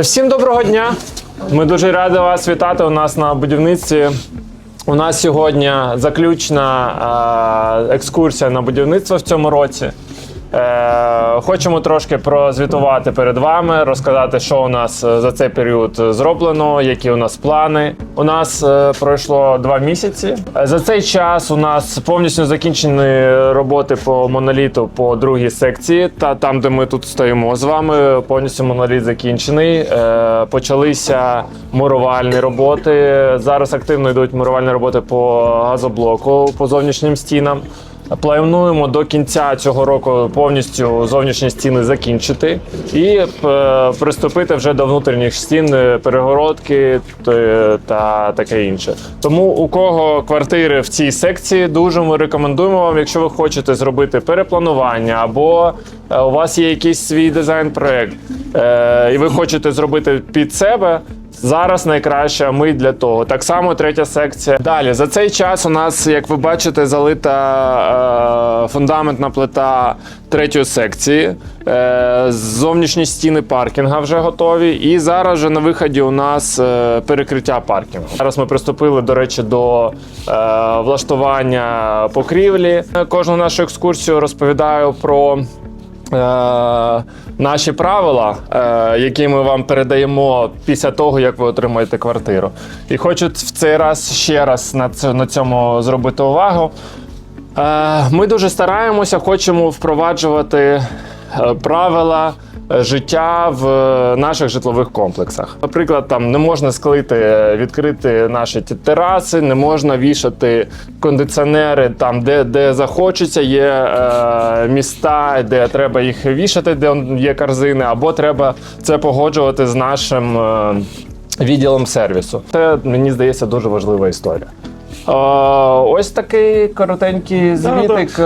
Всім доброго дня! Ми дуже раді вас вітати у нас на будівництві. У нас сьогодні заключна екскурсія на будівництво в цьому році. Е, хочемо трошки прозвітувати перед вами, розказати, що у нас е, за цей період зроблено, які у нас плани. У нас е, пройшло два місяці. Е, За цей час у нас повністю закінчені роботи по моноліту по другій секції. Та там, де ми тут стоїмо з вами, повністю моноліт закінчений. Е, почалися мурувальні роботи. Зараз активно йдуть мурувальні роботи по газоблоку, по зовнішнім стінам. Плануємо до кінця цього року повністю зовнішні стіни закінчити і е, приступити вже до внутрішніх стін, е, перегородки та таке інше. Тому у кого квартири в цій секції, дуже ми рекомендуємо вам, якщо ви хочете зробити перепланування або е, у вас є якийсь свій дизайн-проект, е, і ви хочете зробити під себе. Зараз найкраща мить для того. Так само третя секція. Далі за цей час у нас, як ви бачите, залита е, фундаментна плита третьої секції. Е, зовнішні стіни паркінга вже готові. І зараз вже на виході у нас е, перекриття паркінгу. Зараз ми приступили, до речі, до е, влаштування покрівлі. Кожну нашу екскурсію розповідаю про. Е, наші правила, е, які ми вам передаємо після того, як ви отримаєте квартиру. І хочу в цей раз ще раз на, цьому зробити увагу. Е, ми дуже стараємося, хочемо впроваджувати правила життя в е, наших житлових комплексах. Наприклад, там не можна склити, е, відкрити наші тераси, не можна вішати кондиціонери там, де, де захочеться. Є е, міста, де треба їх вішати, де є корзини, або треба це погоджувати з нашим. е, Відділом сервісу. Це мені здається дуже важлива історія. Е, ось такий коротенький звітик.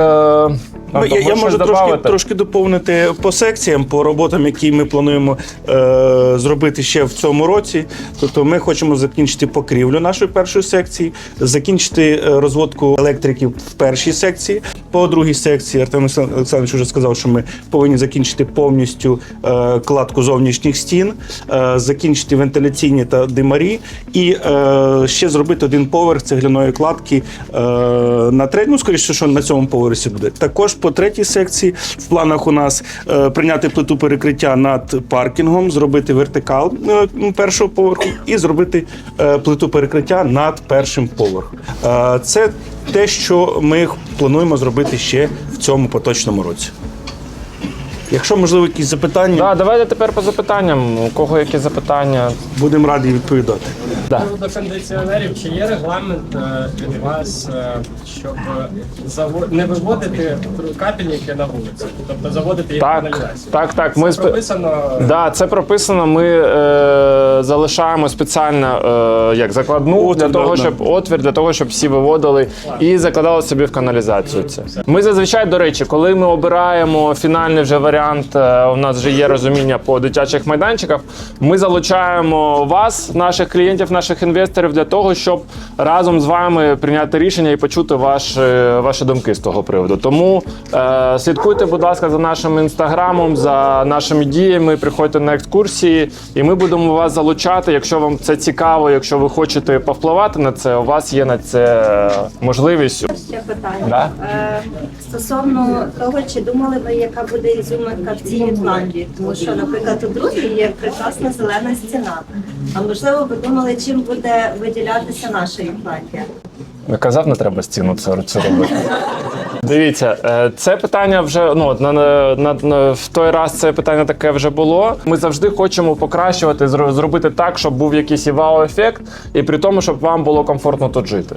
Ну, я, я можу трошки, трошки доповнити по секціям, по роботам, які ми плануємо е, зробити ще в цьому році. Тобто ми хочемо закінчити покрівлю нашої першої секції, закінчити е, розводку електриків в першій секції. По другій секції Артем Олександрович вже сказав, що ми повинні закінчити повністю е, кладку зовнішніх стін, е, закінчити вентиляційні та димарі і е, ще зробити один поверх цегляної кладки е, на третьому, скоріше, що на цьому поверсі буде. Також по третій секції в планах у нас е, прийняти плиту перекриття над паркінгом, зробити вертикал е, першого поверху і зробити е, плиту перекриття над першим поверхом. Це те, що ми плануємо зробити ще в цьому поточному році. Якщо можливо якісь запитання, Да, давайте тепер по запитанням. У кого які запитання? будемо раді відповідати. Да. До кондиціонерів, чи є регламент е, від вас, е, щоб заво- не виводити капельники на вулицю, тобто заводити їх в Так, каналізацію? так, так. Ми спе- Прописано Да, це прописано. Ми е, залишаємо спеціально е, як закладну Отвір, для того, да, щоб отвір, для того, щоб всі виводили і закладали собі в каналізацію. Це ми зазвичай, до речі, коли ми обираємо фінальний вже варіант, е, у нас вже є розуміння по дитячих майданчиках. Ми залучаємо вас, наших клієнтів, наших інвесторів, для того, щоб разом з вами прийняти рішення і почути ваші, ваші думки з того приводу. Тому е, слідкуйте, будь ласка, за нашим інстаграмом, за нашими діями. Приходьте на екскурсії, і ми будемо вас залучати. Якщо вам це цікаво, якщо ви хочете повпливати на це, у вас є на це можливість. Ще питання Да? е, стосовно того, чи думали ви, яка буде ізюминка в цій Ютландії? Тому що, наприклад, у другій є прекрасна зелена стіна. А можливо, ви думали, чим буде виділятися наша Ютландія? Я казав, не треба стіну це, робити. Дивіться, е, це питання вже ну на, на, на, в той раз це питання таке вже було. Ми завжди хочемо покращувати, зробити так, щоб був якийсь і вау-ефект, і при тому, щоб вам було комфортно тут жити.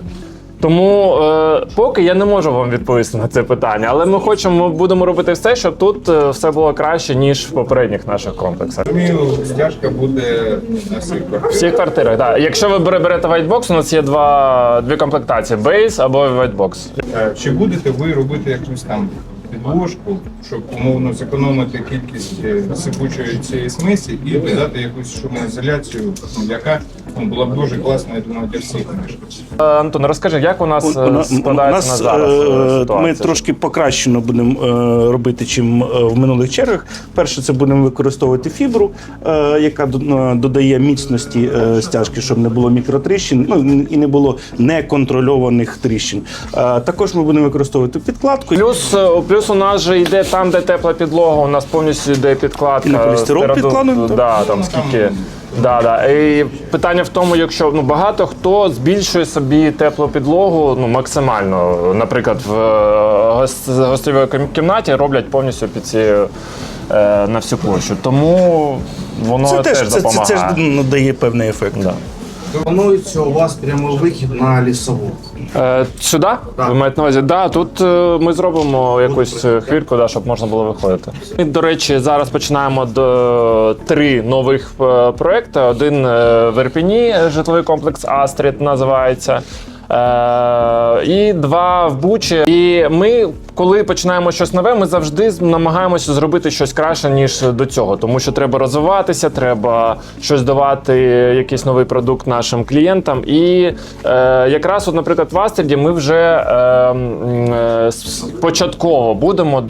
Тому е, поки я не можу вам відповісти на це питання, але ми хочемо, ми будемо робити все, щоб тут е, все було краще ніж в попередніх наших комплексах. Розумію, стяжка буде на всіх квартирах. В всіх квартирах, так. Якщо ви берете whitebox, у нас є два дві комплектації: бейс або whitebox. Е, Чи будете ви робити якусь там підложку, щоб умовно зекономити кількість е, сипучої цієї смесі і додати якусь шумоізоляцію, яка Була б дуже класна, я думаю, для всіх мешканців. Е, Антон, розкажи, як у нас е, у нас- складається на зараз е, е, ситуація? Ми трошки покращено будемо е, робити, чим е, в минулих чергах. Перше, це будемо використовувати фібру, е, яка до- е, додає міцності е, стяжки, щоб не було мікротріщин, ну і не було неконтрольованих тріщин. Е, Також ми будемо використовувати підкладку. Плюс, е, плюс у нас же йде там, де тепла підлога, у нас повністю йде підкладка. І на полістирол підкладено, так? Да, там скільки. Да, да. І питання в тому, якщо ну багато хто збільшує собі теплу підлогу ну максимально. Наприклад, в е, гос- гостьовій кімнаті роблять повністю під ці е, на всю площу. Тому воно Це теж, теж це, це, допомагає. це ж надає певний ефект. Да. Планується у вас прямий вихід на лісову. Е, сюди? Ви маєте на увазі? Да, тут е, ми зробимо якусь е, хвірку, да, щоб можна було виходити. Ми, до речі, зараз починаємо до три нових е, проекти. Один е, в Ірпіні, житловий комплекс Астрід називається. Е, і два в Бучі. І ми, коли починаємо щось нове, ми завжди намагаємося зробити щось краще, ніж до цього. Тому що треба розвиватися, треба щось давати, якийсь новий продукт нашим клієнтам. І е, якраз, от, наприклад, в Астріді ми вже е, е, початково будемо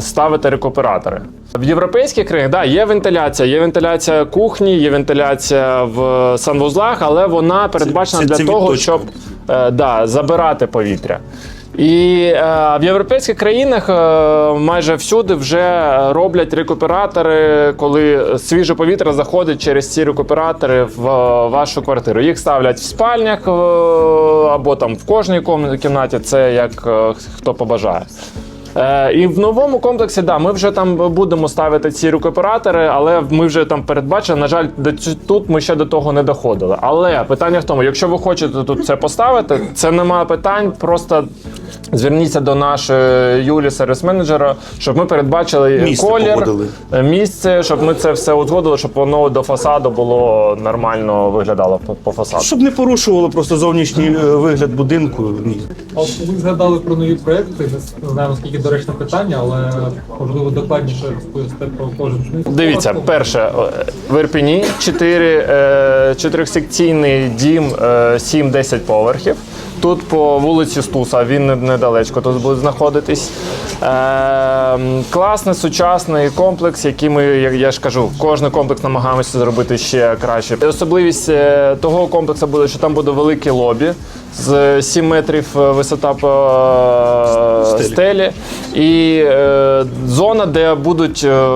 ставити рекуператори. В європейських країнах да, є вентиляція, є вентиляція кухні, є вентиляція в санвузлах, але вона передбачена це- для це того, щоб да, забирати повітря. І е, в європейських країнах е, майже всюди вже роблять рекуператори, коли свіже повітря заходить через ці рекуператори в е, вашу квартиру. Їх ставлять в спальнях е, або там в кожній кімнаті, це як е, хто побажає. Е, і в новому комплексі, да, ми вже там будемо ставити ці рекуператори, але ми вже там передбачили. На жаль, до тут ми ще до того не доходили. Але питання в тому, якщо ви хочете тут це поставити, це немає питань. Просто зверніться до нашої Юлі, сервіс-менеджера, щоб ми передбачили Місце колір, погодили. е, місце, щоб ми це все узгодили, щоб воно до фасаду було нормально виглядало по, по фасаду. Щоб не порушувало просто зовнішній е, вигляд будинку. Ні. А ви згадали про нові проекти. Не знаю, наскільки доречне питання, але можливо докладніше розповісти про кожен з них. Дивіться, перше е, в Ірпіні 4, е, чотирьохсекційний дім е, 7-10 поверхів. Тут по вулиці Стуса, він недалечко тут буде знаходитись. Е, класний сучасний комплекс, який ми, як я ж кажу, кожен комплекс намагаємося зробити ще краще. Особливість е, того комплексу буде, що там буде велике лобі з 7 метрів е, висота по е, Стелі. стелі і е, зона, де будуть. е,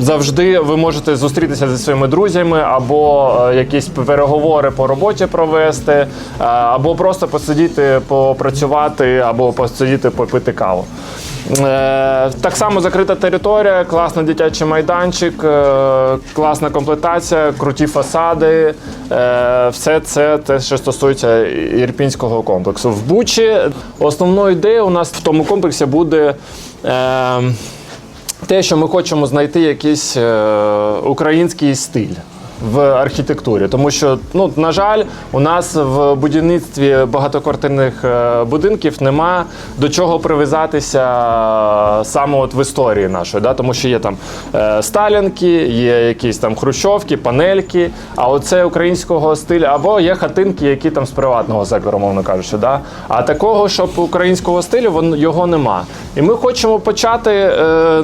Завжди ви можете зустрітися зі своїми друзями, або е, якісь переговори по роботі провести, е, або просто посидіти, попрацювати, або посидіти, попити каву. Е, так само закрита територія, класний дитячий майданчик, класна комплектація, круті фасади. Все це те, що стосується ірпінського комплексу. В Бучі основною ідеєю у нас в тому комплексі буде. Те, що ми хочемо знайти якийсь е, український стиль в архітектурі, тому що, ну на жаль, у нас в будівництві багатоквартирних е, будинків нема до чого прив'язатися е, саме от в історії нашої, да? тому що є там е, сталінки, є якісь там хрущовки, панельки, а оце українського стилю, або є хатинки, які там з приватного сектору, мовно кажучи. Да? А такого, щоб українського стилю, вон, його нема. І ми хочемо почати.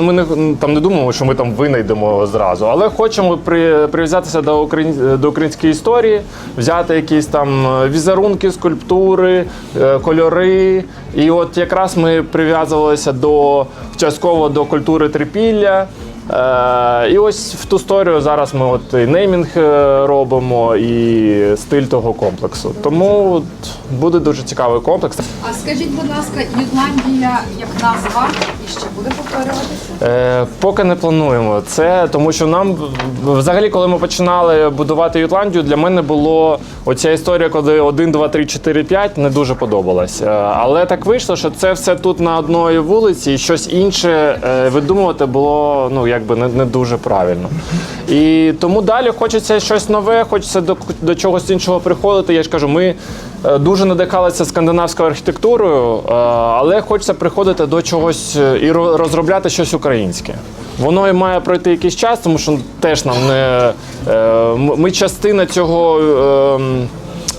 Ми не там не думаємо, що ми там винайдемо зразу, але хочемо при, прив'язатися до до української історії, взяти якісь там е, візерунки, скульптури, е, кольори. І от якраз ми прив'язувалися до частково до культури трипілля. Е, і ось в ту історію зараз ми от і неймінг е, робимо, і стиль того комплексу. Тому от, буде дуже цікавий комплекс. А скажіть, будь ласка, Ютландія як назва і ще буде повторюватися? Е, поки не плануємо це, тому що нам взагалі, коли ми починали будувати Ютландію, для мене було оця історія, коли 1, 2, 3, 4, 5 не дуже подобалась. Е, але так вийшло, що це все тут на одній вулиці, і щось інше е, видумувати було ну якби не, не дуже правильно. І тому далі хочеться щось нове, хочеться до, до чогось іншого приходити. Я ж кажу, ми е, дуже надихалися скандинавською архітектурою, е, але хочеться приходити до чогось е, і ро- розробляти щось українське. Воно і має пройти якийсь час, тому що теж нам не ми частина цього.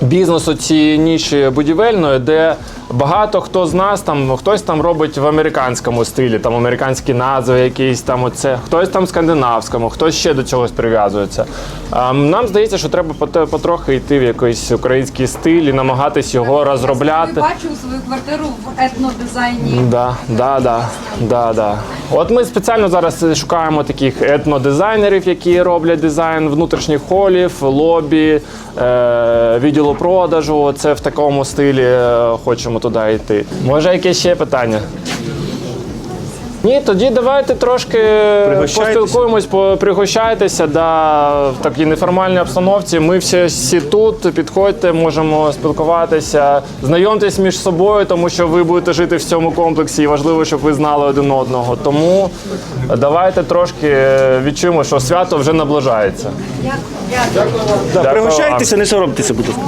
Бізнесу цієї ніші будівельної, де багато хто з нас там хтось там робить в американському стилі, там американські назви, якісь там оце, хтось там скандинавському, хтось ще до чогось прив'язується. А нам здається, що треба потрохи йти в якийсь український стиль і намагатись його Я розробляти. бачу свою квартиру в етнодизайні. Да, да, да, да, да. От ми спеціально зараз шукаємо таких етнодизайнерів, які роблять дизайн внутрішніх холів, лобі, е, відділу продажу. Це в такому стилі е, хочемо туди йти. Може, яке ще питання? Ні, тоді давайте трошки поспілкуємось, по- пригощайтеся да, в такій неформальній обстановці. Ми всі, всі тут, підходьте, можемо спілкуватися, знайомтесь між собою, тому що ви будете жити в цьому комплексі, і важливо, щоб ви знали один одного. Тому давайте трошки відчуємо, що свято вже наближається. Да, Дякую пригощайтеся, не соромтеся, будь ласка.